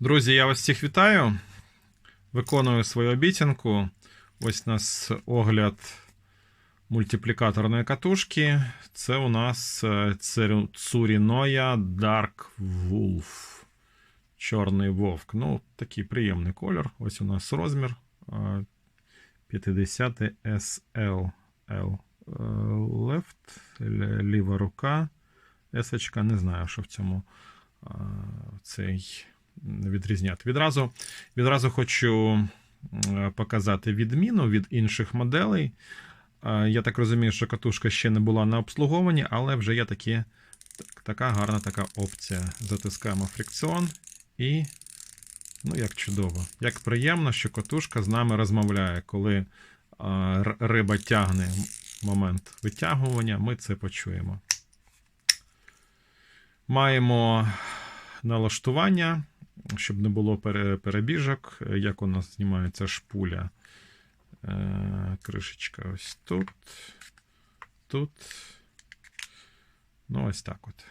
Друзі, я вас всіх вітаю. Виконую свою обіцянку. Ось у нас огляд мультиплікаторної катушки. Це у нас е, Цуріноя Dark Wolf. Чорний вовк. Ну, такий приємний колір. Ось у нас розмір е, 50 SL. L. Е, Left, ліва рука. Есочка, не знаю, що в цьому е, цей відрізняти. Відразу, відразу хочу е, показати відміну від інших моделей. Е, Я так розумію, що катушка ще не була на обслуговуванні, але вже є такі, так- така гарна така опція. Затискаємо фрикціон і. Ну, як чудово. Як приємно, що катушка з нами розмовляє. Коли е, р- риба тягне момент витягування, ми це почуємо. Маємо налаштування, щоб не було перебіжок. Як у нас знімається шпуля. Е, Кришечка ось тут. Тут. Ну, ось так от.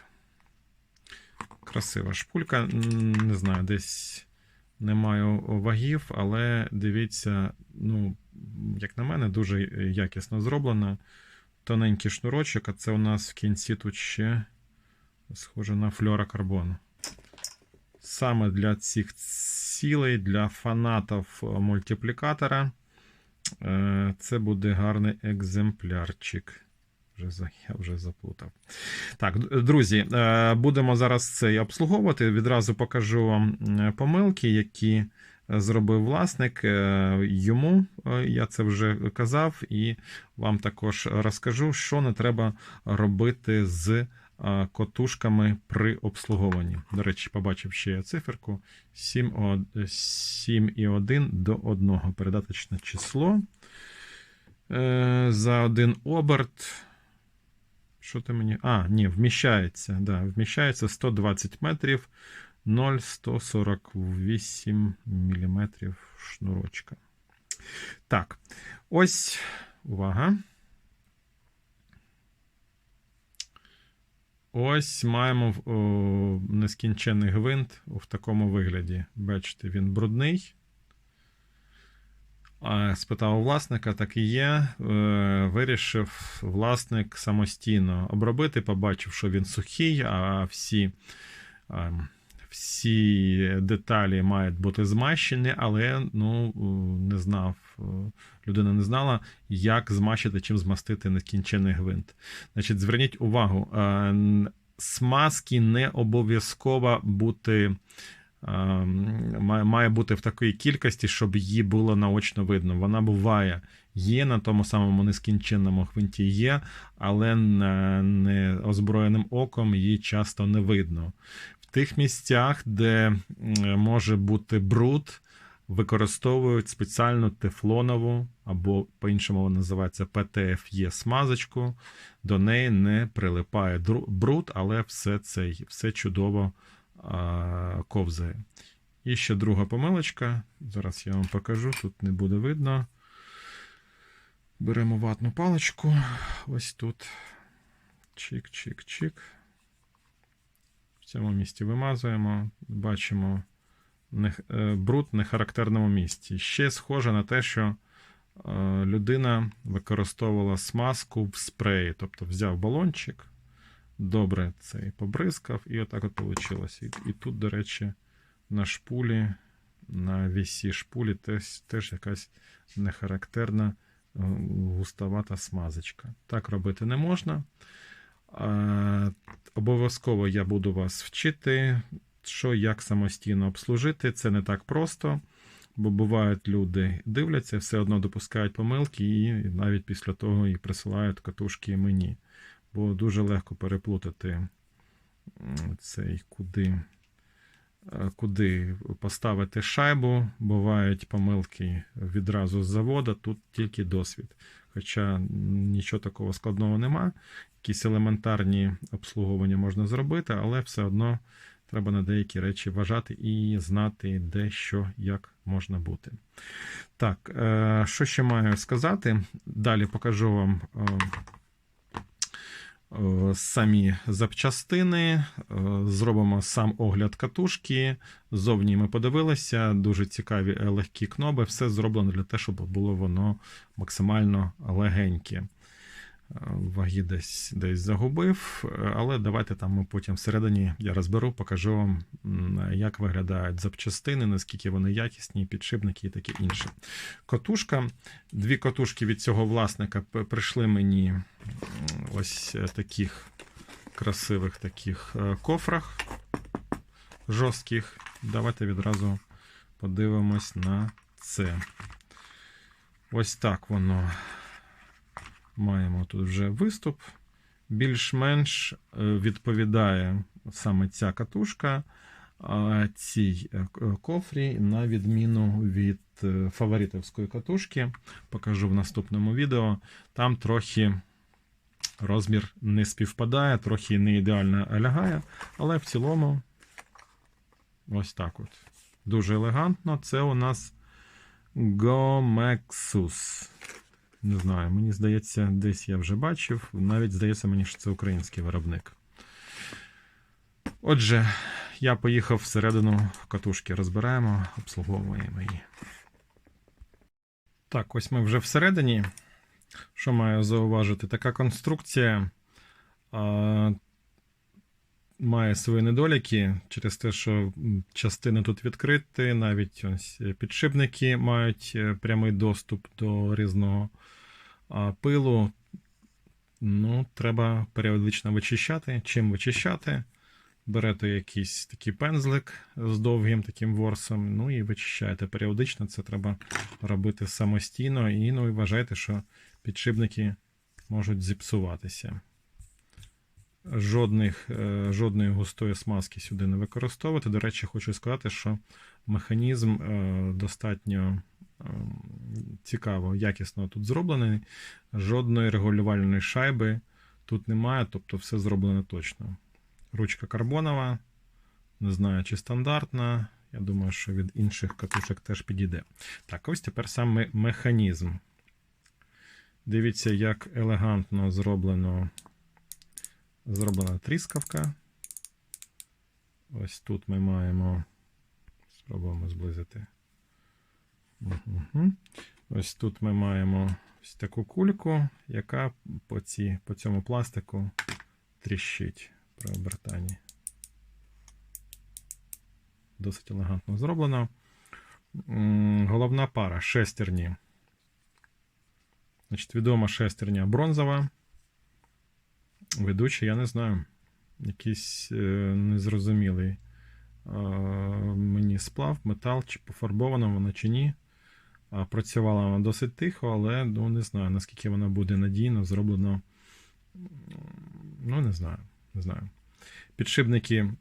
Красива шпулька. Не знаю, десь не маю вагів, але дивіться, ну, як на мене, дуже якісно зроблено. Тоненький шнурочок, а це у нас в кінці тут ще схоже на флюорокарбон. Саме для цих цілей, для фанатів мультиплікатора. е, Це буде гарний екземплярчик. Я вже заплутав. Так, друзі, е, будемо зараз це обслуговувати. Відразу покажу вам е, помилки, які зробив власник. Е, Йому е, я це вже казав, і вам також розкажу, що не треба робити з е, котушками при обслуговуванні. До речі, побачив ще я циферку 7,1 до 1. Передаточне число. Е, За один оберт. Що ти мені. А, ні, вміщається. Да, вміщається 120 метрів 0,148 мм шнурочка. Так, ось увага. Ось маємо о, нескінчений гвинт в такому вигляді. Бачите, він брудний. А, Спитав у власника, так і є. Е, Вирішив власник самостійно обробити, побачив, що він сухий, а всі, а, всі деталі мають бути змащені, але ну, не знав, е, людина не знала, як змащити, чим змастити нескінчений гвинт. Значить, зверніть увагу, е, смазки не обов'язково бути. Ем, має- бути в такій кількості, щоб її було наочно видно. Вона буває, є на тому самому нескінченному гвинті є, але не, не озброєним оком її часто не видно. Тих місцях, де може бути бруд, використовують спеціальну тефлонову або по-іншому вона називається PTFE смазочку. До неї не прилипає бруд, але все це все чудово а, ковзає. І ще друга помилочка. Зараз я вам покажу, тут не буде видно. Беремо ватну паличку. Ось тут. Чик-чик-чик. Цьому місці вимазуємо. Бачимо е, бруд в нехарактерному місці. Ще схоже на те, що е, людина використовувала смазку в спреї. Тобто взяв балончик, добре цей побризкав, і отак от вийшло. І, і тут, до речі, на шпулі, на вісі шпулі теж, теж якась нехарактерна е, густовата смазочка. Так робити не можна. Обов'язково я буду вас вчити, що як самостійно обслужити. Це не так просто, бо бувають люди дивляться, все одно допускають помилки, і навіть після того і присилають катушки мені. Бо дуже легко переплутати цей куди, е, куди поставити шайбу. Бувають помилки відразу з заводу, тут тільки досвід. Хоча нічого такого складного нема. Якісь елементарні обслуговування можна зробити, але все одно треба на деякі речі вважати і знати, де що, як можна бути. Так, е, що ще маю сказати? Далі покажу вам. Е, самі запчастини, е, зробимо сам огляд катушки. Зовні ми подивилися, дуже цікаві е, легкі кноби. Все зроблено для того, щоб було воно максимально легеньке. Ваги десь десь загубив, але давайте там ми потім всередині я розберу, покажу вам, як виглядають запчастини, наскільки вони якісні, підшипники і таке інше. Котушка. Дві котушки від цього власника прийшли мені ось е, таких красивих таких е, кофрах жорстких. Давайте відразу подивимось на це. Ось так воно. Маємо тут вже виступ. Більш-менш е, відповідає саме ця катушка цій кофрі, на відміну від фаворитовської катушки. Покажу в наступному відео. Там трохи розмір не співпадає, трохи не ідеально лягає, але в цілому ось так от. Дуже елегантно. Це у нас Gomexus. Не знаю, мені здається, десь я вже бачив. Навіть здається мені, що це український виробник. Отже, я поїхав всередину катушки, розбираємо, обслуговуємо її. Так, ось ми вже всередині. Що маю зауважити? Така конструкція а, має свої недоліки через те, що частини тут відкриті, навіть ось підшипники мають е, прямий доступ до різного а, пилу. Ну, треба періодично вичищати. Чим вичищати? Берете якийсь такий пензлик з довгим таким ворсом, ну і вичищаєте періодично. Це треба робити самостійно. І ну, і вважайте, що підшипники можуть зіпсуватися. Жодних, е, жодної густої смазки сюди не використовувати. До речі, хочу сказати, що механізм е, достатньо е, цікаво, якісно тут зроблений. Жодної регулювальної шайби тут немає, тобто все зроблено точно. Ручка карбонова. Не знаю, чи стандартна. Я думаю, що від інших катушок теж підійде. Так, ось тепер саме механізм. Дивіться, як елегантно зроблено, зроблена тріскавка. Ось тут ми маємо. Спробуємо зблизити. Угу. Ось тут ми маємо ось таку кульку, яка по, ці, по цьому пластику тріщить при обертанні. Досить елегантно зроблено. Головна пара шестерні. Значить, відома шестерня бронзова. Ведучий, я не знаю. Якийсь е, незрозумілий е, мені сплав, метал, чи пофарбована вона, чи ні. Працювала вона досить тихо, але ну, не знаю, наскільки вона буде надійно зроблено. Ну, не знаю. Не знаю. Підшипники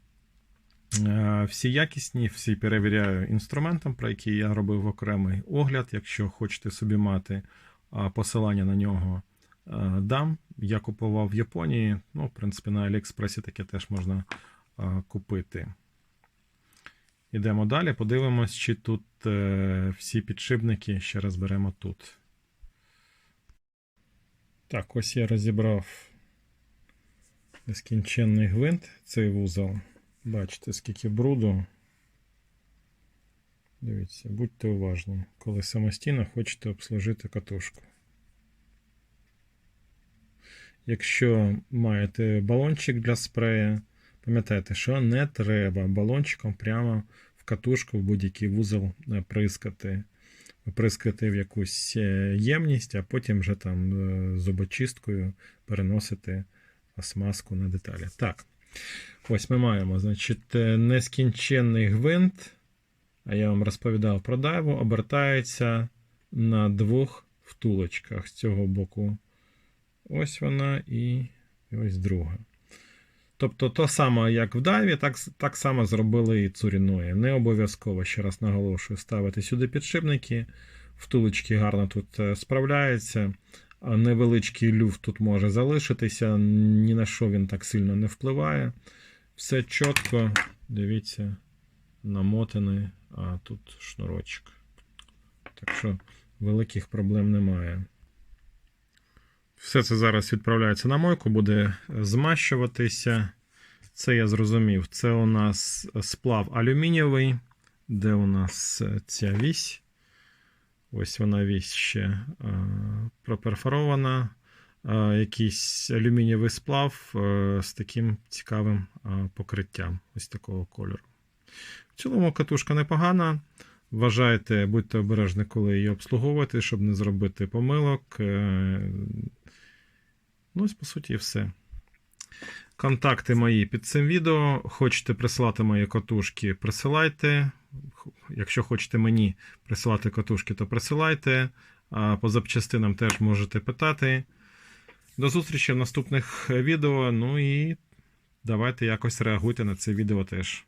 е, всі якісні, всі перевіряю інструментом, про який я робив окремий огляд. Якщо хочете собі мати посилання на нього, е, дам. Я купував в Японії. Ну, в принципі, на Аліекспресі таке теж можна купити. Ідемо далі, подивимось, чи тут е, всі підшипники ще розберемо тут. Так, ось я розібрав нескінченний гвинт, цей вузол. Бачите, скільки бруду. Дивіться, будьте уважні, коли самостійно хочете обслужити катушку. Якщо маєте балончик для спрея, пам'ятайте, що не треба балончиком прямо в катушку в будь-який вузол е, прискати. В якусь е, ємність, а потім вже там е, зубочисткою переносите смазку на деталі. Так, ось ми маємо, значить, е, нескінченний гвинт, а я вам розповідав про дайву, обертається на двох втулочках з цього боку. Ось вона і, ось друга. Тобто, то саме, як в дайві, так, так само зробили і цуріною. Не обов'язково, ще раз наголошую, ставити сюди підшипники. Втулочки гарно тут е, справляються. Невеличкий люфт тут може залишитися, ні на що він так сильно не впливає. Все чітко, дивіться, намотаний, а тут шнурочок. Так що великих проблем немає. Все це зараз відправляється на мойку, буде змащуватися. Це я зрозумів. Це у нас сплав алюмінієвий, де у нас ця вісь. Ось вона вісь ще проперфорована. Е, якийсь алюмінієвий сплав е, з таким цікавим е, покриттям, ось такого кольору. В цілому катушка непогана. Вважайте, будьте обережні, коли її обслуговувати, щоб не зробити помилок. Ну, ось, по суті, все. Контакти мої під цим відео. Хочете присилати мої катушки, присилайте. Якщо хочете мені присилати катушки, то присилайте. По запчастинам теж можете питати. До зустрічі в наступних відео. Ну і давайте якось реагуйте на це відео теж.